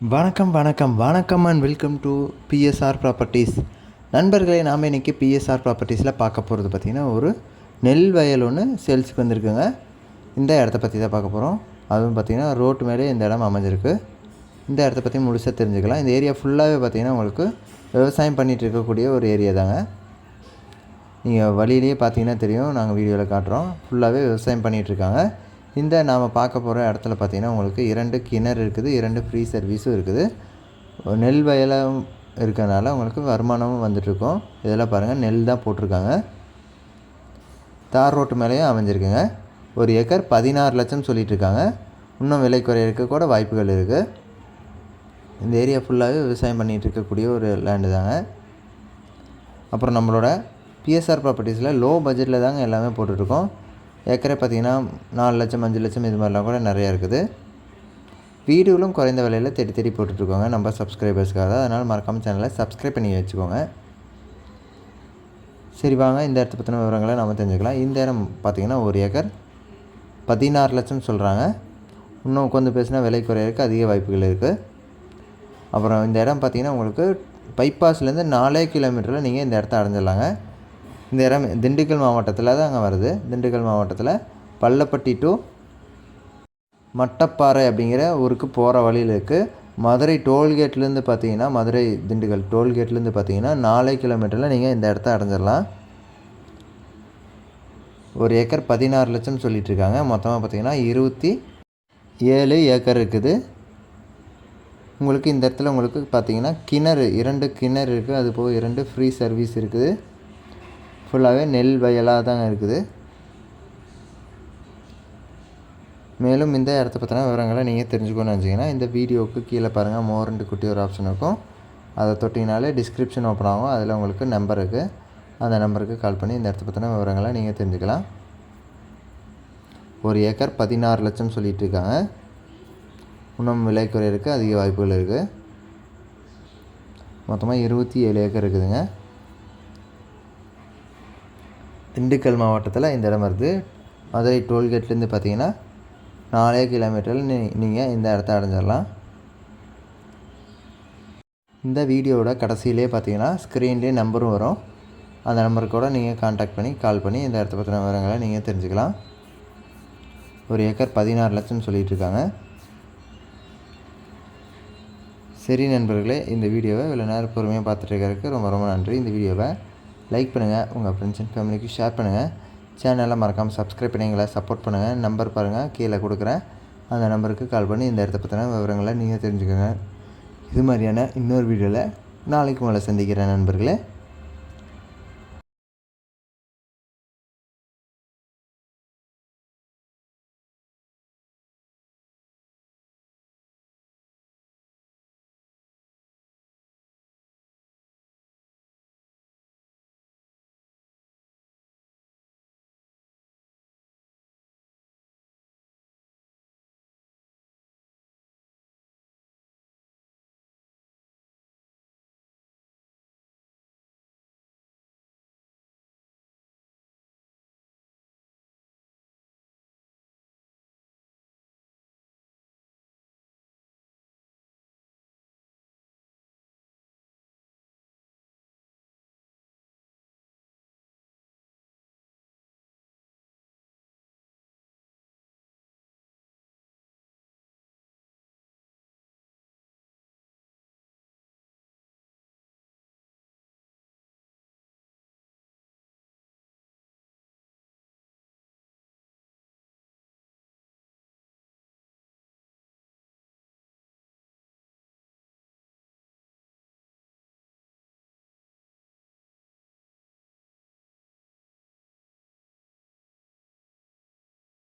வணக்கம் வணக்கம் வணக்கம் and welcome to BSR properties நண்பர்களே நாம் இன்றைக்கி பிஎஸ்ஆர் ப்ராப்பர்ட்டிஸில் பார்க்க போகிறது பார்த்திங்கன்னா ஒரு நெல் வயல் ஒன்று சேல்ஸுக்கு வந்திருக்குங்க. இந்த இடத்த பற்றி தான் பார்க்க போகிறோம் அதுவும் பார்த்திங்கன்னா ரோட்டு மேலே இந்த இடம் அமைஞ்சிருக்கு. இந்த இடத்த பற்றி முழுசாக தெரிஞ்சுக்கலாம். இந்த ஏரியா ஃபுல்லாகவே பார்த்திங்கன்னா உங்களுக்கு விவசாயம் பண்ணிகிட்டு இருக்கக்கூடிய ஒரு ஏரியா தாங்க. நீங்கள் வழியிலேயே பார்த்தீங்கன்னா தெரியும். நாங்கள் வீடியோவில் காட்டுறோம். ஃபுல்லாகவே விவசாயம் பண்ணிகிட்டு இருக்காங்க. இந்த நாம் பார்க்க போகிற இடத்துல பார்த்தீங்கன்னா உங்களுக்கு இரண்டு கிணறு இருக்குது இரண்டு ஃப்ரீ சர்வீஸும் இருக்குது. நெல் வயலும் இருக்கனால உங்களுக்கு வருமானமும் வந்துட்டுருக்கோம். இதெல்லாம் பாருங்கள் நெல் தான் போட்டிருக்காங்க. தார் ரோட்டு மேலேயும் அமைஞ்சிருக்குங்க. ஒரு ஏக்கர் பதினாறு லட்சம் சொல்லிகிட்டு இருக்காங்க. இன்னும் விலை குறையிறதுக்கு கூட வாய்ப்புகள் இருக்குது இந்த ஏரியா ஃபுல்லாகவே விவசாயம் பண்ணிகிட்டு இருக்கக்கூடிய ஒரு லேண்டு தாங்க. அப்புறம் நம்மளோட பிஎஸ்ஆர் ப்ராப்பர்ட்டிஸில் லோ பட்ஜெட்டில் தாங்க எல்லாமே போட்டுட்ருக்கோம். ஏக்கரே பார்த்தீங்கன்னா நாலு லட்சம் அஞ்சு லட்சம் இது மாதிரிலாம் கூட நிறையா இருக்குது. வீடியோவிலும் குறைந்த விலையில் தேடி தேடி போட்டுட்ருக்கோங்க. நம்ம சப்ஸ்கிரைபர்ஸ்க்காக அதனால் மறக்காமல் சேனலை சப்ஸ்கிரைப் பண்ணி வச்சுக்கோங்க. சரி வாங்க. இந்த இடத்த பற்றின விவரங்களை நம்ம தெரிஞ்சுக்கலாம். இந்த இடம் பார்த்திங்கன்னா ஒரு ஏக்கர். பதினாறு லட்சம் சொல்கிறாங்க இன்னும் உட்காந்து பேசினா விலை குறையிறதுக்கு அதிக வாய்ப்புகள் இருக்குது அப்புறம் இந்த இடம் பார்த்திங்கன்னா உங்களுக்கு பைபாஸ்லேருந்து நாலே கிலோமீட்டரில் நீங்கள் இந்த இடத்த அடைஞ்சிடலாங்க. இந்த இடம் திண்டுக்கல் மாவட்டத்தில் தான் அங்கே வருது. திண்டுக்கல் மாவட்டத்தில் பள்ளப்பட்டி டு மட்டப்பாறை அப்படிங்கிற ஊருக்கு போகிற வழியில் இருக்குது மதுரை டோல்கேட்லேருந்து பார்த்தீங்கன்னா மதுரை திண்டுக்கல் டோல்கேட்லேருந்து பார்த்தீங்கன்னா நாலே கிலோமீட்டரில் நீங்கள் இந்த இடத்த அடைஞ்சிடலாம் ஒரு ஏக்கர் பதினாறு லட்சம் சொல்லிகிட்ருக்காங்க மொத்தமாக பார்த்தீங்கன்னா இருபத்தி ஏழு ஏக்கர் இருக்குது. உங்களுக்கு இந்த இடத்துல உங்களுக்கு பார்த்தீங்கன்னா கிணறு இரண்டு கிணறு இருக்குது அது போக இரண்டு ஃப்ரீ சர்வீஸ் இருக்குது. ஃபுல்லாகவே நெல் வயலாக தாங்க இருக்குது. மேலும் இந்த இடத்த பற்றின விவரங்களை நீங்கள் தெரிஞ்சுக்கணும்னு நினச்சிங்கன்னா இந்த வீடியோவுக்கு கீழே பாருங்கள் மோரண்ட் குட்டி ஒரு ஆப்ஷன் இருக்கும். அதை தொட்டிங்கனாலே டிஸ்கிரிப்ஷன் ஓப்பன் ஆகும். அதில் உங்களுக்கு நம்பர் இருக்குது அந்த நம்பருக்கு கால் பண்ணி இந்த இடத்த பற்றின விவரங்களை நீங்கள் தெரிஞ்சுக்கலாம். ஒரு ஏக்கர் பதினாறு லட்சம் சொல்லிகிட்டு இருக்காங்க. இன்னும் விலை குறையிறதுக்கு அதிக வாய்ப்புகள் இருக்குது மொத்தமாக இருபத்தி ஏழு ஏக்கர் இருக்குதுங்க. திண்டுக்கல் மாவட்டத்தில் இந்த இடம் வருது. மதுரை டோல்கேட்லேருந்து பார்த்தீங்கன்னா நாலே கிலோமீட்டரில் நீ நீங்கள் இந்த இடத்த அடைஞ்சிடலாம் இந்த வீடியோவோட கடைசியிலே பார்த்தீங்கன்னா ஸ்க்ரீன்லேயே நம்பரும் வரும். அந்த நம்பருக்கு கூட நீங்கள் காண்டாக்ட் பண்ணி கால் பண்ணி இந்த இடத்த பற்றின விவரங்களை நீங்கள் தெரிஞ்சுக்கலாம். ஒரு ஏக்கர் பதினாறு லட்சம்னு சொல்லிகிட்டு இருக்காங்க. சரி நண்பர்களே இந்த வீடியோவை இவ்வளோ நேரம் பொறுமையாக பார்த்துட்டு இருக்கிறதுக்கு ரொம்ப ரொம்ப நன்றி. இந்த வீடியோவை லைக் பண்ணுங்கள் உங்கள் ஃப்ரெண்ட்ஸ் அண்ட் ஃபேமிலிக்கு ஷேர் பண்ணுங்கள் சேனலை மறக்காமல் சப்ஸ்கிரைப் பண்ணி எங்களை சப்போர்ட் பண்ணுங்கள் நம்பர் பாருங்கள் கீழே கொடுக்குறேன். அந்த நம்பருக்கு கால் பண்ணி இந்த இடத்த பற்றின விவரங்களை நீங்கள் தெரிஞ்சுக்கோங்க. இது மாதிரியான இன்னொரு வீடியோவில் நாளைக்கு உங்களை சந்திக்கிறேன் நண்பர்களே.